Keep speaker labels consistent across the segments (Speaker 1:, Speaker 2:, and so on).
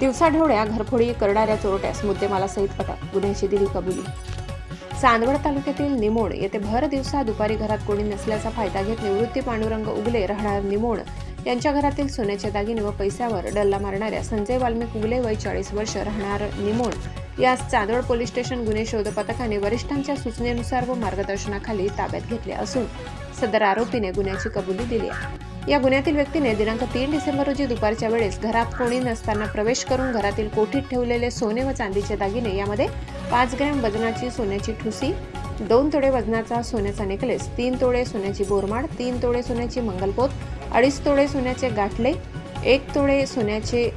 Speaker 1: दिवसाढवळ्या घरफोडी करणाऱ्या चोरट्यास मुद्देमालासहित अटक. गुन्ह्याची दिली कबुली. चांदवड तालुक्यातील निमोण येथे भर दिवसा दुपारी घरात कोणी नसल्याचा फायदा घेत निवृत्ती पांडुरंग उगले राहणार निमोण. यांच्या घरातील सोन्याचे दागिने व पैशावर डल्ला मारणाऱ्या संजय वाल्मिक उगले वय चाळीस वर्ष राहणार निमोण. यास चांदवड पोलीस स्टेशन गुन्हे शोध पथकाने वरिष्ठांच्या सूचनेनुसार व मार्गदर्शनाखाली ताब्यात घेतले असून सदर आरोपीने गुन्ह्याची कबुली दिली आहे. या गुन्ह्यातील व्यक्तीने दिनांक तीन डिसेंबर रोजी दुपारच्या वेळेस घरात कोणी नसताना प्रवेश करून घरातील कोठीत ठेवलेले सोने व चांदीचे दागिने यामध्ये पाच ग्रॅम वजनाची सोन्याची ठुसी दोन तोडे वजनाचा सोन्याचा नेकलेस तीन तोडे सोन्याची बोरमाड तीन तोडे सोन्याची मंगलपोत अडीच तोडे सोन्याचे गाठले एक तोडे सोन्याचे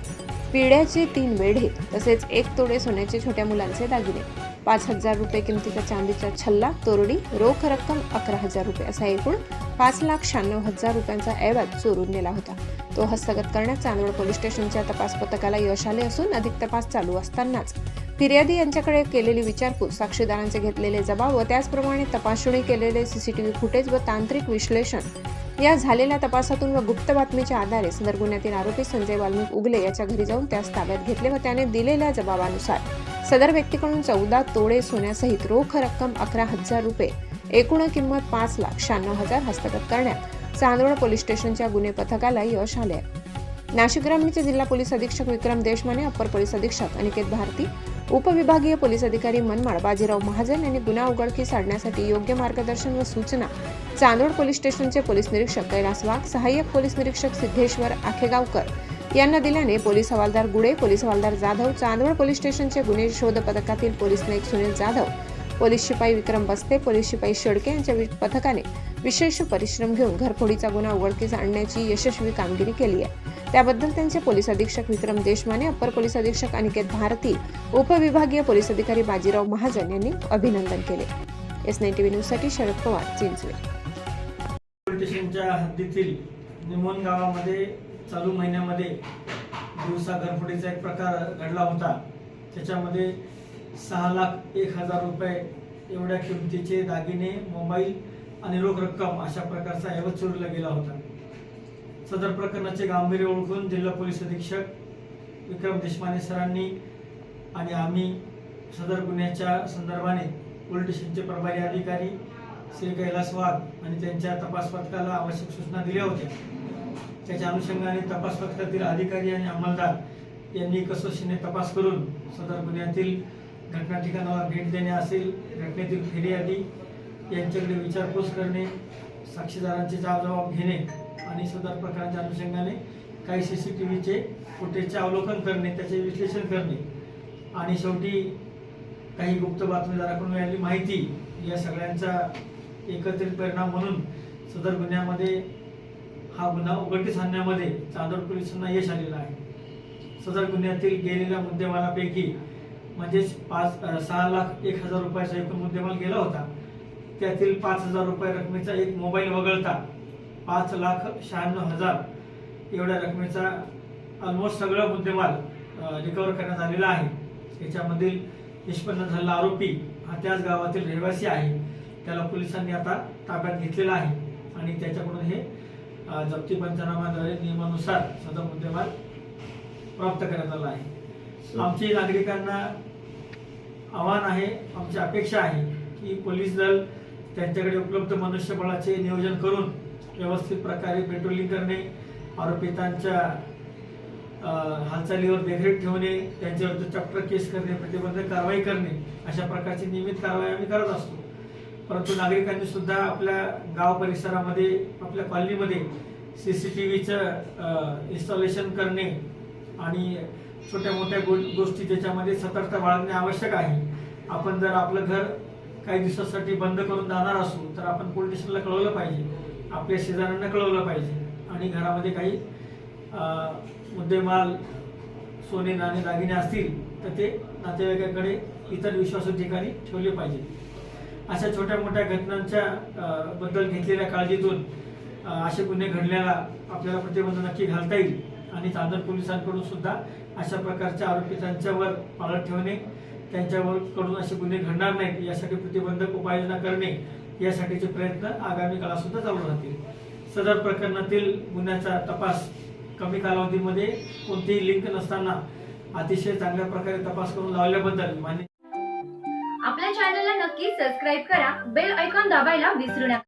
Speaker 1: पिढ्याचे तीन वेढे तसेच एक तोडे सोन्याचे छोट्या मुलांचे दागिने. पाच हजार रुपये किमतीचा चांदीचा छल्ला तोरडी रोख रक्कम अकरा हजार रुपये असा एकूण पाच लाख शहाण्णव हजार रुपयांचा ऐवज चोरून नेला होता. तो हस्तगत करण्यात चांदवड पोलीस स्टेशनच्या तपास पथकाला यश आले असून अधिक तपास चालू असतानाच. फिर्यादी यांच्याकडे केलेली विचारपूस साक्षीदारांचे घेतलेले जबाब व त्याचप्रमाणे तपासणी केलेले सीसीटीव्ही फुटेज व तांत्रिक विश्लेषण या झालेल्या तपासातून व गुप्त बातमीच्या आधारे सदर गुन्ह्यातील आरोपी संजय वाल्मिक उगले याच्या घरी जाऊन त्यास ताब्यात घेतले व त्याने दिलेल्या जबाबानुसार सदर व्यक्तीकडून चौदा तोडे सोन्यासहित रोख रक्कम अकरा हजार रुपये एकूण किंमत पाच लाख शहाण्णव हजार हस्तगत करण्यात चांदवड पोलीस स्टेशनच्या गुन्हे पथकाला यश आले आहे. नाशिक ग्रामीणचे जिल्हा पोलीस अधीक्षक विक्रम देशमाने अप्पर पोलीस अधीक्षक अनिकेत भारती उपविभागीय पोलीस अधिकारी मनमाड बाजीराव महाजन यांनी गुन्हा उघडकीस आणण्यासाठी योग्य मार्गदर्शन व सूचना चांदोड पोलीस स्टेशनचे पोलीस निरीक्षक कैलास वाघ सहाय्यक पोलीस निरीक्षक सिद्धेश्वर आखेगावकर यांना दिल्याने पोलीस हवालदार गुडे पोलीस हवालदार जाधव चांदवड पोलीस स्टेशनचे गुन्हे शोध पथकातील पोलीस नाईक सुनील जाधव पोलीस शिपाई विक्रम बस्ते पोलीस शिपाई शेडके यांच्या पथकाने विशेष परिश्रम घेऊन घरफोडीचा गुन्हा उघडकीस आणण्याची यशस्वी कामगिरी केली आहे. त्याबद्दल त्यांचे पोलीस अधीक्षक विक्रम देशमाने अप्पर पोलीस अधीक्षक अनिकेत भारती उपविभागीय पोलीस अधिकारी बाजीराव महाजन यांनी अभिनंदन केले. एस नाईन टीव्ही न्यूजसाठी शरद पवार चिंचवे.
Speaker 2: स्टेशनच्या हद्दीतील निमोन गावामध्ये चालू महिन्यामध्ये दिवसा घरफोडीचा एक प्रकार घडला होता. त्याच्यामध्ये सहा लाख एक हजार रुपये एवढ्या किमतीचे दागिने मोबाईल आणि रोख रक्कम अशा प्रकारचा ऐवज चोरीला गेला होता. सदर प्रकरणाचे गांभीर्य ओळखून जिल्हा पोलीस अधीक्षक विक्रम देशमाने सरांनी आणि आम्ही सदर गुन्ह्याच्या संदर्भाने पोलीस स्टेशनचे प्रभारी अधिकारी श्री कैलास वाघ आणि त्यांच्या तपास पथकाला आवश्यक सूचना दिल्या होत्या. त्याच्या अनुषंगाने तपास पथकातील अधिकारी आणि अंमलदार यांनी कसोशीने तपास करून सदर गुन्ह्यातील घटना ठिकाणावर भेट देणे असेल घटनेतील फिर्यादी यांच्याकडे विचारपूस करणे साक्षीदारांचे जबाब घेणे आणि सदर प्रकाराच्या अनुषंगाने काही सी सी टी व्हीचे फुटेजचे अवलोकन करणे त्याचे विश्लेषण करणे. आणि शेवटी काही गुप्त बातमीदाराकडून मिळालेली माहिती या सगळ्यांचा एकत्रित परिणाम म्हणून सदर गुन्ह्यामध्ये हा गुन्हा उघडकीस आणण्यामध्ये चांदोड पोलिसांना यश आलेलं आहे. सदर गुन्ह्यातील गेलेल्या मुद्देमालापैकी म्हणजेच पाच सहा लाख एक हजार रुपयाचा एकूण मुद्देमाल गेला होता. त्यातील पाच हजार रुपये रकमेचा एक मोबाईल वगळता पाच लाख शहाण्णव हजार एवढ्या रकमेचा ऑलमोस्ट सगळं मुद्देमाल रिकवर करण्यात आलेला आहे. याच्यामधील निष्पन्न झालेला आरोपी हा त्याच गावातील रहिवासी आहे. त्याला पोलिसांनी आता ताब्यात घेतलेला आहे आणि त्याच्याकडून हे जप्ती पंचनामाद्वारे नियमानुसार सदर मुद्देमाल प्राप्त करण्यात आला आहे. आमची नागरिकांना आव्हान आहे आमची अपेक्षा आहे की पोलीस दल त्यांच्याकडे उपलब्ध मनुष्यबळाचे नियोजन करून व्यवस्थित प्रकारे पेट्रोलिंग करणे आरोपितांच्या हालचालीवर देखरेख ठेवणे त्यांच्याविरुद्ध चॅप्टर केस करणे प्रतिबंधक कारवाई करणे अशा प्रकारची नियमित कारवाई आम्ही करत असतो. परंतु नागरिकांनी सुद्धा आपल्या गाव परिसरामध्ये आपल्या कॉलनीमध्ये सी सी टी व्हीचं इन्स्टॉलेशन करणे आणि छोट्या मोठ्या गो गोष्टी त्याच्यामध्ये सतर्कता बाळगणे आवश्यक आहे. आपण जर आपलं घर काही दिवसासाठी बंद करून जाणार असू तर आपण पोलीस स्टेशनला कळवलं पाहिजे. आपल्या शेजाऱ्यांना कळवलं पाहिजे. आणि घरामध्ये काही मुद्देमाल सोने नाणे दागिने असतील तर ते नातेवाईकाकडे इतर विश्वासू ठिकाणी ठेवले पाहिजे. अशा छोट्या मोठ्या घटनांच्या बद्दल घेतलेल्या काळजीतून असे गुन्हे घडल्याला आपल्याला प्रतिबंध नक्की घालता येईल. आणि चांदर पोलिसांकडून सुद्धा अशा प्रकारच्या आरोपितांच्यावर पाळत ठेवणे त्यांच्यावर कडून असे गुन्हे घडणार नाहीत यासाठी प्रतिबंधक उपाययोजना करणे यासाठीचे प्रयत्न आगामी काळात सुद्धा चालू राहतील. सदर प्रकरणातील गुन्ह्याचा तपास कमी कालावधीमध्ये कोणतीही लिंक नसताना अतिशय चांगल्या प्रकारे तपास करून लावल्याबद्दल मान्य
Speaker 3: आपल्या चॅनलला नक्की सबस्क्राईब करा बेल ऐकॉन दाबायला विसरू नका.